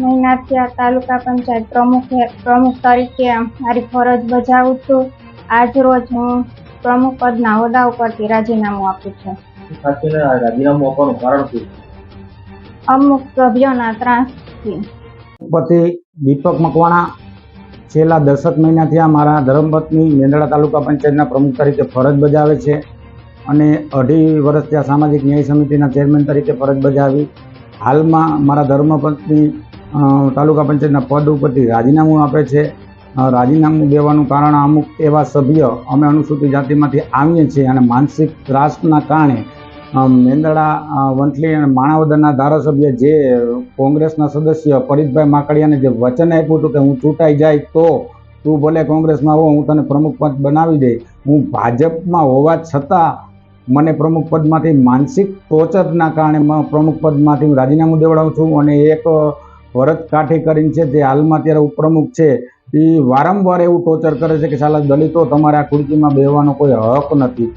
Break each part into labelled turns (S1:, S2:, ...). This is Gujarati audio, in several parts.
S1: મહિનાથી આ તાલુકા પંચાયત પ્રમુખ પ્રમુખ તરીકે મારી ફરજ બજાવું છું. આજ રોજ હું પ્રમુખ પદના હોદ્દા ઉપરથી રાજીનામું આપું છું.
S2: ખાસ કરીને આ રાજીનામું આપવાનું કારણ શું?
S1: અમુક સભ્યોના ત્રાસથી.
S3: પતિ દીપક મકવાણા છેલ્લા દસક મહિનાથી આ મારા ધર્મપત્ની મેંદડા તાલુકા પંચાયતના પ્રમુખ તરીકે ફરજ બજાવે છે અને અઢી વર્ષથી આ સામાજિક ન્યાય સમિતિના ચેરમેન તરીકે ફરજ બજાવી. હાલમાં મારા ધર્મપત્ની તાલુકા પંચાયતના પદ ઉપરથી રાજીનામું આપે છે. રાજીનામું દેવાનું કારણ અમુક એવા સભ્ય અમે અનુસૂચિત જાતિમાંથી આવીએ છીએ અને માનસિક ત્રાસના કારણે મેંદડા વંથલી અને માણાવદરના ધારાસભ્ય જે કોંગ્રેસના સદસ્ય પરેશભાઈ માકડિયાને જે વચન આપ્યું હતું કે હું ચૂંટાઈ જાય તો તું ભલે કોંગ્રેસમાં હો, હું તને પ્રમુખ પદ બનાવી દઈ હું ભાજપમાં હોવા છતાં મને પ્રમુખ પદમાંથી માનસિક ટોર્ચરના કારણે પ્રમુખ પદમાંથી હું રાજીનામું દેવડાવું છું અને એક ભરત કાઠી કરીને છે, જે હાલમાં અત્યારે ઉપપ્રમુખ છે, એ વારંવાર એવું ટોર્ચર કરે છે કે સાલા દલિતો તમારે આ ખુરશીમાં બેહવાનો કોઈ હક નથી.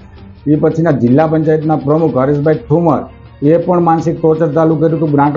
S3: એ પછીના જિલ્લા પંચાયતના પ્રમુખ હરીશભાઈ ઠુમર એ પણ માનસિક ટોર્ચર ચાલુ કર્યું હતું, ગ્રાન્ટ